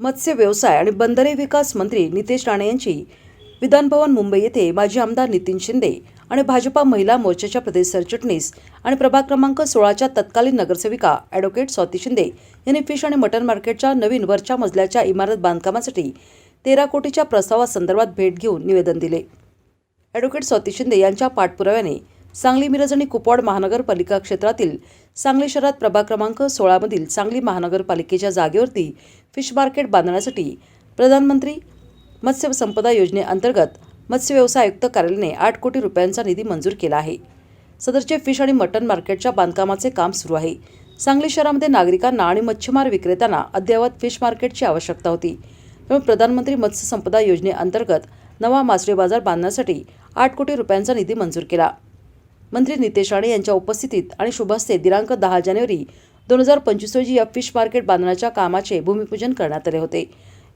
मत्स्य व्यवसाय आणि बंदरे विकास मंत्री नितेश राणे यांची विधानभवन मुंबई येथे माजी आमदार नितीन शिंदे आणि भाजपा महिला मोर्चाच्या प्रदेश सरचिटणीस आणि प्रभाग क्रमांक सोळाच्या तत्कालीन नगरसेविका ॲडव्होकेट स्वाती शिंदे यांनी फिश आणि मटन मार्केटच्या नवीन वरच्या मजल्याच्या इमारत बांधकामासाठी तेरा कोटीच्या प्रस्तावासंदर्भात भेट घेऊन निवेदन दिले. ॲडव्होकेट स्वाती शिंदे यांच्या पाठपुराव्याने सांगली मिरज आणि कुपवाड महानगरपालिका क्षेत्रातील सांगली शहरात प्रभाग क्रमांक सोळामधील सांगली महानगरपालिकेच्या जागेवरती फिश मार्केट बांधण्यासाठी प्रधानमंत्री मत्स्य संपदा योजनेअंतर्गत मत्स्य व्यवसाय आयुक्त कार्यालयाने आठ कोटी रुपयांचा निधी मंजूर केला आहे. सदरचे फिश आणि मटन मार्केटच्या बांधकामाचे काम सुरू आहे. सांगली शहरामध्ये नागरिकांना आणि मच्छीमार विक्रेत्यांना अद्ययावत फिश मार्केटची आवश्यकता होती. त्यामुळे प्रधानमंत्री मत्स्य संपदा योजनेअंतर्गत नवा मासळी बाजार बांधण्यासाठी आठ कोटी रुपयांचा निधी मंजूर केला. मंत्री नितेश राणे यांच्या उपस्थितीत आणि शुभहस्ते दिनांक दहा जानेवारी दोन हजार पंचवीस रोजी या फिश मार्केट बांधण्याच्या कामाचे भूमिपूजन करण्यात आले होते.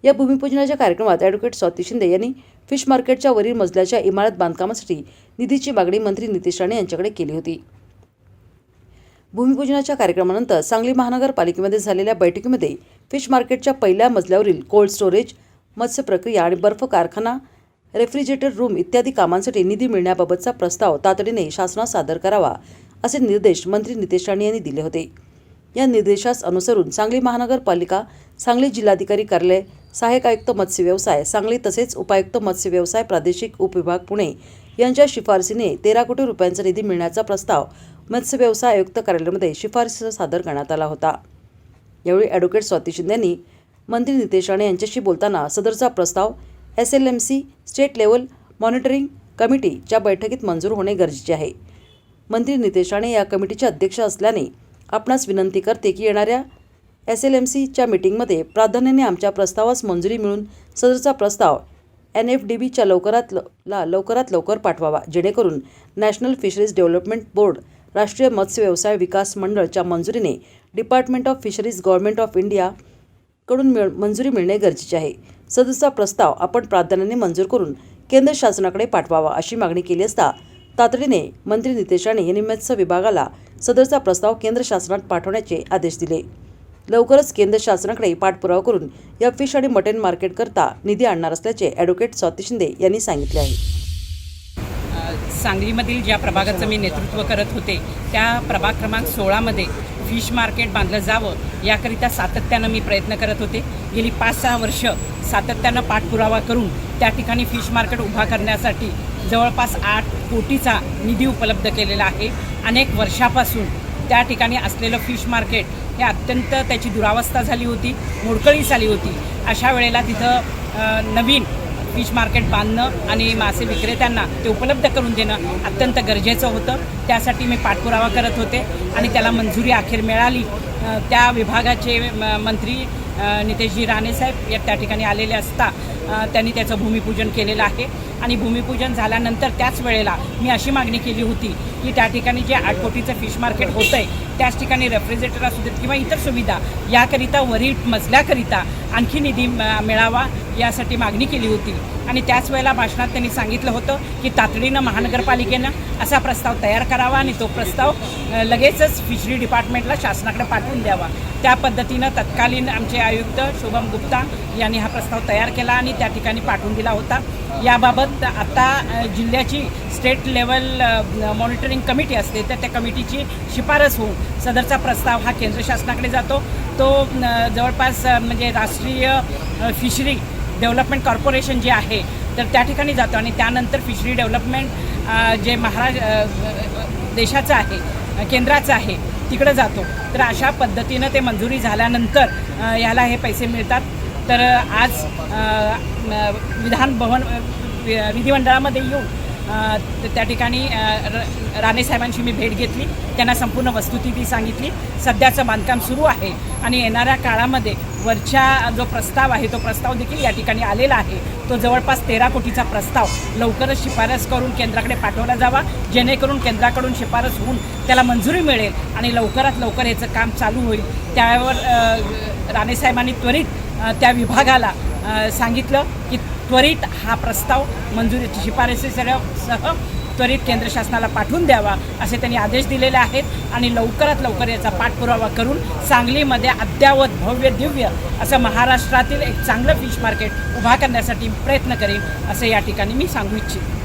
या भूमिपूजनाच्या कार्यक्रमात ॲडव्होकेट स्वाती शिंदे यांनी फिश मार्केटच्या वरील मजल्याच्या इमारत बांधकामासाठी निधीची मागणी मंत्री नितेश राणे यांच्याकडे केली होती. भूमिपूजनाच्या कार्यक्रमानंतर सांगली महानगरपालिकेमध्ये झालेल्या बैठकीमध्ये फिश मार्केटच्या पहिल्या मजल्यावरील कोल्ड स्टोरेज मत्स्य प्रक्रिया आणि बर्फ कारखाना रेफ्रिजरेटर रूम इत्यादी कामांसाठी निधी मिळण्याबाबतचा प्रस्ताव तातडीने शासनास सादर करावा असे निर्देश मंत्री नितेश राणे यांनी दिले होते. या निर्देशास अनुसरून सांगली महानगरपालिका सांगली जिल्हाधिकारी कार्यालय सहाय्यक आयुक्त मत्स्य व्यवसाय सांगली तसेच उपायुक्त मत्स्य व्यवसाय प्रादेशिक उपविभाग पुणे यांच्या शिफारसीने तेरा कोटी रुपयांचा निधी मिळण्याचा प्रस्ताव मत्स्य व्यवसाय आयुक्त कार्यालयामध्ये शिफारसीसह सादर करण्यात आला होता. यावेळी ॲडव्होकेट स्वाती शिंदे यांनी मंत्री नितेश राणे यांच्याशी बोलताना सदरचा प्रस्ताव S L M C state level monitoring कमिटीच्या बैठकीत मंजूर होणे गरजेचे आहे. मंत्री नितेश राणे या कमिटीचे अध्यक्ष असल्याने आपणास विनंती करते की येणाऱ्या एस एल एम सीच्या मीटिंगमध्ये प्राधान्याने आमच्या प्रस्तावास मंजुरी मिळून सदरचा प्रस्ताव एन एफ डी बीच्या लवकरात ल- ला लवकरात लवकर पाठवावा जेणेकरून नॅशनल फिशरीज डेव्हलपमेंट बोर्ड राष्ट्रीय मत्स्य व्यवसाय विकास मंडळच्या मंजुरीने department of fisheries government of इंडियाकडून मिळ मंजुरी मिळणे गरजेचे आहे. सदरचा प्रस्ताव आपण प्राधान्याने मंजूर करून केंद्र शासनाकडे पाठवावा अशी मागणी केली असता तातडीने मंत्री नितेश राणे यांनी मत्स्य विभागाला सदरचा प्रस्ताव केंद्र शासनात पाठवण्याचे आदेश दिले. लवकरच केंद्र शासनाकडे पाठपुरावा करून या फिश आणि मटन मार्केटकरता निधी आणणार असल्याचे ॲडव्होकेट स्वाती शिंदे यांनी सांगितले आहे. सांगलीमधील ज्या प्रभागाचं मी नेतृत्व करत होते त्या प्रभाग क्रमांक सोळामध्ये फिश मार्केट बांधलं जावं याकरिता सातत्यानं मी प्रयत्न करत होते. गेली पाच सहा वर्ष सातत्यानं पाठपुरावा करून त्या ठिकाणी फिश मार्केट उभा करण्यासाठी जवळपास आठ कोटीचा निधी उपलब्ध केलेला आहे. अनेक वर्षापासून त्या ठिकाणी असलेलं फिश मार्केट हे अत्यंत त्याची दुरावस्था झाली होती मोडकळीस आली होती. अशा वेळेला तिथं नवीन फिश मार्केट बांधणं आणि मासे विक्रेत्यांना ते उपलब्ध करून देणं अत्यंत गरजेचं होतं. त्यासाठी मी पाठपुरावा करत होते आणि त्याला मंजुरी अखेर मिळाली. त्या विभागाचे म- मंत्री नितेशजी राणेसाहेब या त्या ठिकाणी आलेले असता त्यांनी त्याचं भूमिपूजन केलेलं आहे. आणि भूमिपूजन झाल्यानंतर त्याच वेळेला मी अशी मागणी केली होती की त्या ठिकाणी जे आठ कोटीचं फिश मार्केट होतं आहे त्याच ठिकाणी रेफ्रिजरेटर असू देत किंवा इतर सुविधा याकरिता वरील मजल्याकरिता आणखी निधी म- मिळावा यासाठी मागणी केली होती. आणि त्याच वेळेला भाषणात त्यांनी सांगितलं होतं की तातडीनं महानगरपालिकेनं असा प्रस्ताव तयार करावा आणि तो प्रस्ताव लगेचच फिशरी डिपार्टमेंटला शासनाकडे पाठवून द्यावा. त्या पद्धतीनं तत्कालीन आमचे आयुक्त शुभम गुप्ता यांनी हा प्रस्ताव तयार केला आणि त्या ठिकाणी पाठवून दिला होता. याबाबत आता जिल्ह्याची स्टेट लेवल मॉनिटरिंग कमिटी असते तर त्या कमिटीची शिफारस होऊन सदरचा प्रस्ताव हा केंद्र शासनाकडे जातो. तो जवळपास म्हणजे राष्ट्रीय फिशरी डेव्हलपमेंट कॉर्पोरेशन जे आहे तर त्या ठिकाणी जातो आणि त्यानंतर फिशरी डेव्हलपमेंट जे महाराज देशाचं आहे केंद्राचं आहे तिकडं जातो. तर अशा पद्धतीनं ते मंजुरी झाल्यानंतर याला हे पैसे मिळतात. तर आज विधान भवन विधिमंडळामध्ये येऊन त्या ठिकाणी अ, र- मी भेट घेतली. त्यांना संपूर्ण वस्तुस्थिती सांगितली. सध्याचं बांधकाम सुरू आहे. आणि येणाऱ्या काळामध्ये वरच्या जो प्रस्ताव आहे तो प्रस्ताव देखील या ठिकाणी आलेला आहे. तो जवळपास तेरा कोटीचा प्रस्ताव. लवकरच शिफारस करून केंद्राकडे पाठवला जावा. जेणेकरून केंद्राकडून शिफारस होऊन त्याला मंजुरी मिळेल आणि लवकरात लवकर याचं काम चालू होईल. त्यावर राणेसाहेबांनी त्वरित त्या विभागाला सांगितलं की त्वरित हा प्रस्ताव मंजुरीची शिफारसीसह त्वरित केंद्र शासनाला पाठवून द्यावा असे त्यांनी आदेश दिलेले आहेत आणि लवकरात लवकर याचा पाठपुरावा करून सांगलीमध्ये अद्यावत भव्य दिव्य असं महाराष्ट्रातील एक चांगलं फिश मार्केट उभा करण्यासाठी प्रयत्न करेन असं या ठिकाणी मी सांगू इच्छितो.